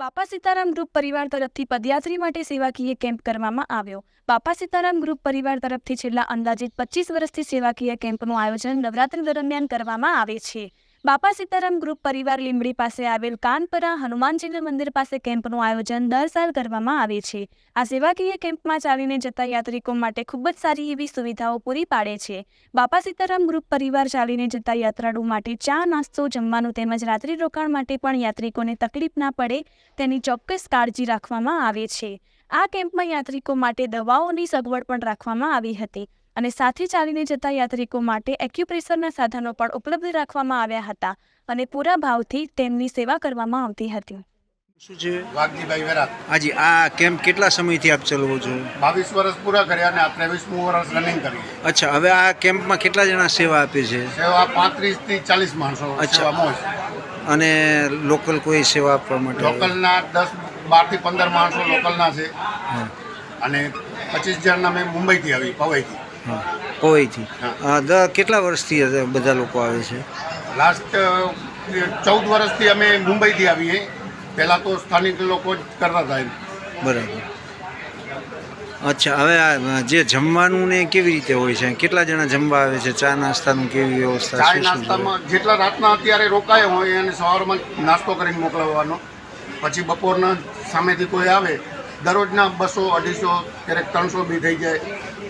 બાપા સીતારામ ગ્રુપ પરિવાર તરફથી પદયાત્રી માટે સેવાકીય કેમ્પ કરવામાં આવ્યો. બાપા સીતારામ ગ્રુપ પરિવાર તરફથી છેલ્લા અંદાજિત પચીસ વર્ષથી સેવાકીય કેમ્પનું આયોજન નવરાત્રી દરમિયાન કરવામાં આવે છે. બાપા સીતારામ ગ્રુપ પરિવાર લીંબડી પાસે આવેલ કાનપરા હનુમાનજીના મંદિર પાસે કેમ્પનું આયોજન દર સાલ કરવામાં આવે છે. આ સેવાકીય કેમ્પમાં ચાલીને જતા યાત્રિકો માટે ખૂબ જ સારી એવી સુવિધાઓ પૂરી પાડે છે. બાપા સીતારામ ગ્રુપ પરિવાર ચાલીને જતા યાત્રાળુ માટે ચા, નાસ્તો, જમવાનું તેમજ રાત્રિ રોકાણ માટે પણ યાત્રિકોને તકલીફ ના પડે તેની ચોક્કસ કાળજી રાખવામાં આવે છે. આ કેમ્પમાં યાત્રિકો માટે દવાઓની સગવડ પણ રાખવામાં આવી હતી. અને સાથે ચાલીને જતા યાત્રિકો માટે એક્યુપ્રેશરના સાધનો પણ ઉપલબ્ધ રાખવામાં આવ્યા હતા અને પૂરા ભાવથી તેમની સેવા કરવામાં આવતી હતી. શું છે? વાઘજીભાઈ વેરાત. હાજી આ કેમ્પ કેટલા સમયથી આપ ચલાવો છો? બાવીસ વર્ષ પૂરા કર્યા અને આ ત્રેવીસમું વર્ષ રનિંગ કરી. અચ્છા હવે આ કેમ્પમાં કેટલા જણા સેવા આપે છે? સેવા પાંત્રીસથી ચાલીસ માણસો અચ્છા. અને લોકલ કોઈ સેવા આપવા માટે? લોકલના દસ બારથી પંદર માણસો લોકલના છે. હા, અને પચીસ જણના મેં મુંબઈથી આવી પવઈથી. હા. કોઈથી હા. કેટલા વર્ષથી બધા લોકો આવે છે? લાસ્ટ ચૌદ વર્ષથી અમે મુંબઈથી આવીએ. પહેલાં તો સ્થાનિક લોકો જ કરતા હતા એમ. બરાબર. અચ્છા હવે આ જે જમવાનું ને કેવી રીતે હોય છે? કેટલા જણા જમવા આવે છે? ચા નાસ્તાનું કેવી વ્યવસ્થા? છે? નાસ્તામાં જેટલા રાતના અત્યારે રોકાયા હોય અને સવારમાં નાસ્તો કરીને મોકલાવવાનો પછી બપોરના સામેથી કોઈ આવે દરરોજના બસો અઢીસો ક્યારેક ત્રણસો બી થઈ જાય.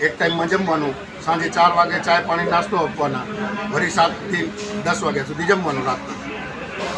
એક ટાઈમમાં જમવાનું, સાંજે ચાર વાગે ચાય પાણી નાસ્તો આપવાના, વળી સાતથી દસ વાગ્યા સુધી જમવાનું રાતના.